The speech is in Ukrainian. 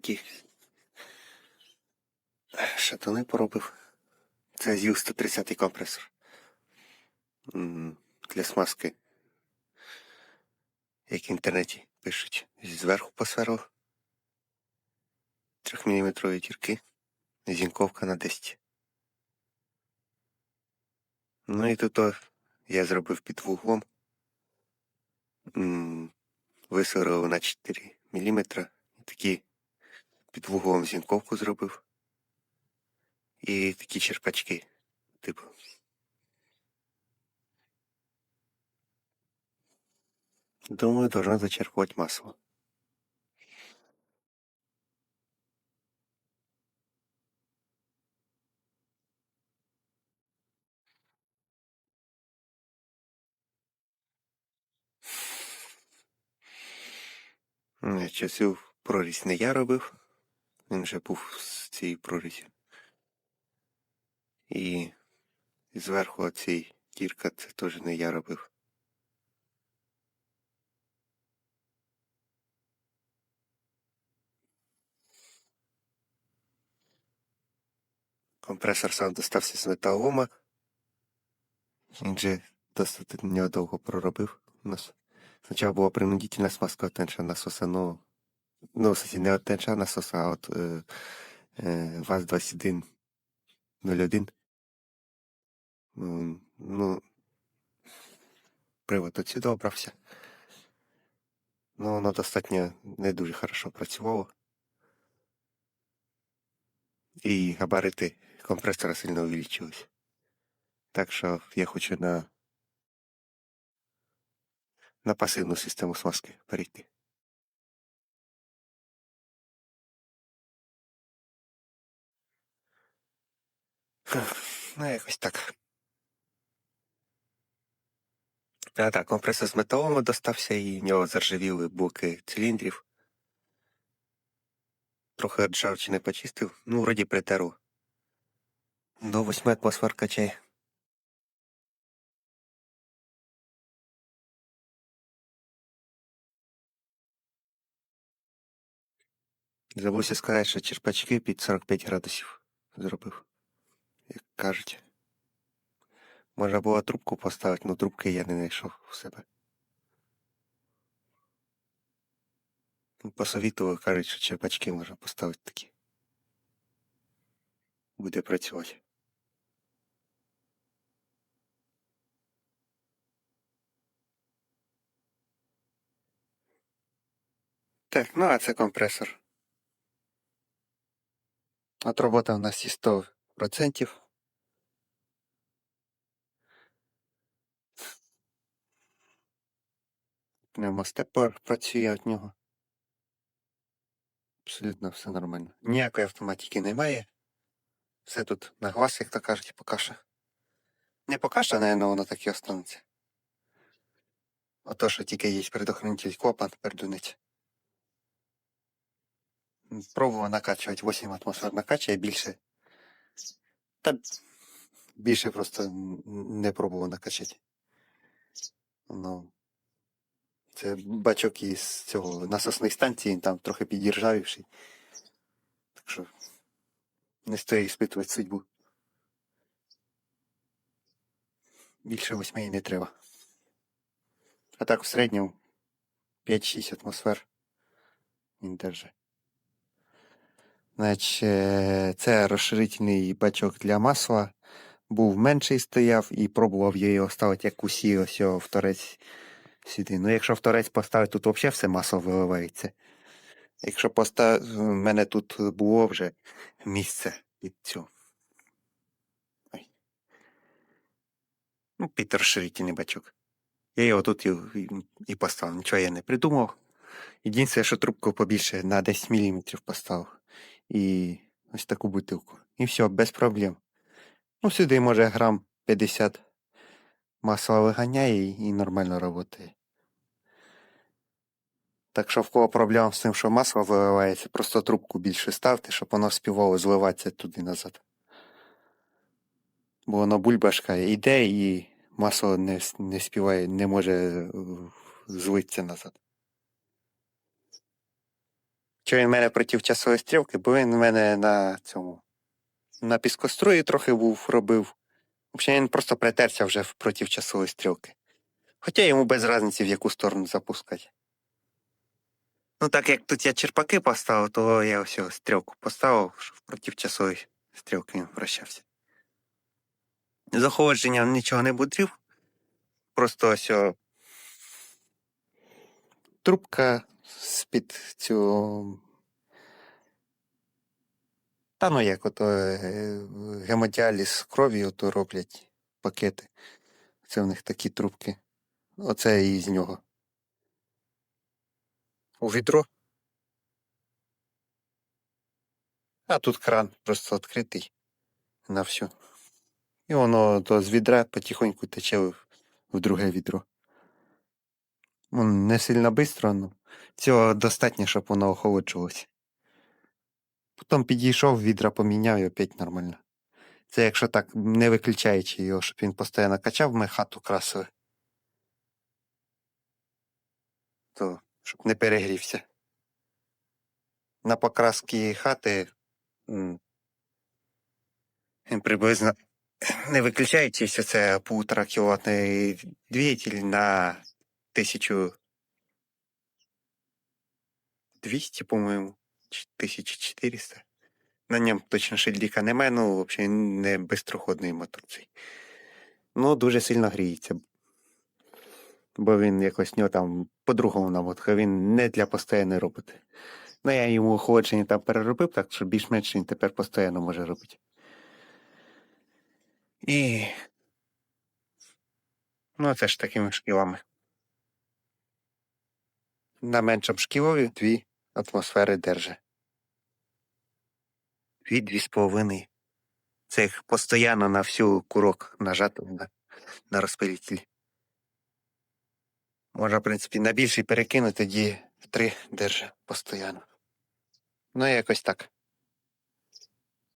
такі шатуни поробив. Це ю 130 компресор. Для смазки. Як в інтернеті пишуть. Зверху посверлив. 3 мм тірки. Зінковка на 10. Ну і тут я зробив під вуглом. М, Висверлив на 4 мм. Такі під вуглом зінковку зробив. І такі черпачки. Типу. Думаю, должна зачерпывать масло. М, Цю прорізь не я робив. Він вже був з цієї прорізі. І зверху оцій дірка це теж не я робив. Компресор сам достався з металома. Він же досить нього довго проробив. У нас спочатку була принудительна смазка тенша насоса, ну, ну, в сенсі, не от тенша насоса, а от е, е, ВАЗ-2101. Ну, привод отсюди обрався. Ну, воно достатньо не дуже хорошо працювало. І габарити компресора сильно увеличились. Так що я хочу на, на пасивну систему смазки перейти. Ну, якось так. А так, компресор з металому достався і в нього заржавіли боки циліндрів. Трохи ржавчини почистив. Ну, вроді притеру. До 8 атмосфер качає. Забувся сказати, що черпачки під 45 градусів зробив. Кажуть. Можна було трубку поставити, але трубки я не знайшов у себе. Ну, Посовітували, кажуть, що черпачки можна поставити такі. Буде працювати. Так, ну а це компресор. От робота у нас і 100%. Пневмостепер працює від нього. Абсолютно все нормально. Ніякої автоматики немає. Все тут на глаз, як то кажуть, поки що. Не поки що, напевно, воно так і останеться. Ото, що тільки є предохранитель клапан передунець. Пробував накачувати 8 атмосфер накачує більше. Та більше просто не пробував накачати. Ну, це бачок із цього насосної станції, там трохи підіржавівший. Так що не стоїть іспитувати судьбу. Більше восьми не треба. А так в середньому 5-6 атмосфер він держить. Значить, е, це розширительний бачок для масла. Був менший стояв і пробував я його ставити як усі ось в торець сюди. Ну, якщо в торець поставити, тут взагалі все масло виливається. Якщо поставити, в мене тут було вже місце під цю. Ой. Ну, під розширительний бачок. Я його тут і, і поставив. Нічого я не придумав. Єдине, що трубку побільше на 10 мм поставив. І ось таку бутилку. І все, без проблем. Ну, сюди, може, грам 50 масла виганяє і, нормально працює. Так що в кого проблема з тим, що масло виливається, просто трубку більше ставте, щоб воно співало зливатися туди назад. Бо воно бульбашка йде і масло не, не співає, не може е, злитися назад. Чого він в мене проти часової стрілки, бо він в мене на цьому. На піскоструї трохи був, робив. Взагалі він просто притерся вже проти часової стрілки. Хоча йому без різниці, в яку сторону запускати. Ну, так як тут я черпаки поставив, то я ось стрілку поставив, щоб проти часової стрілки він вращався. З охолодженням нічого не будрів. Просто ось трубка з-під цю. Та ну як ото е, гемодіаліз крові ото роблять пакети. Це в них такі трубки. Оце і з нього. У відро. А тут кран просто відкритий на всю. І воно то з відра потихоньку тече в, в друге відро. Ну, не сильно швидко, ну цього достатньо, щоб воно охолоджувалося. Потім підійшов, відра поміняв і опять нормально. Це якщо так, не виключаючи його, щоб він постійно качав, ми хату красили. То, щоб не перегрівся. На покраски хати приблизно не виключаючи все це полтора кіловатний двигатель на 1200, по-моєму, 1400. На ньому точно шильдика немає, ну, взагалі не безстроходний мотор цей. Ну, дуже сильно гріється. Бо він якось нього там по-другому намотка, він не для постійної роботи. Ну, я йому охолодження там переробив, так що більш-менш він тепер постійно може робити. І. Ну, це ж такими шкілами. На меншому шкілові дві атмосфери держи. Дві, дві з половиною. Це їх постійно на всю курок нажати на, на розпилітель. Можна, в принципі, на більший перекинути, тоді три держи постійно. Ну, якось так.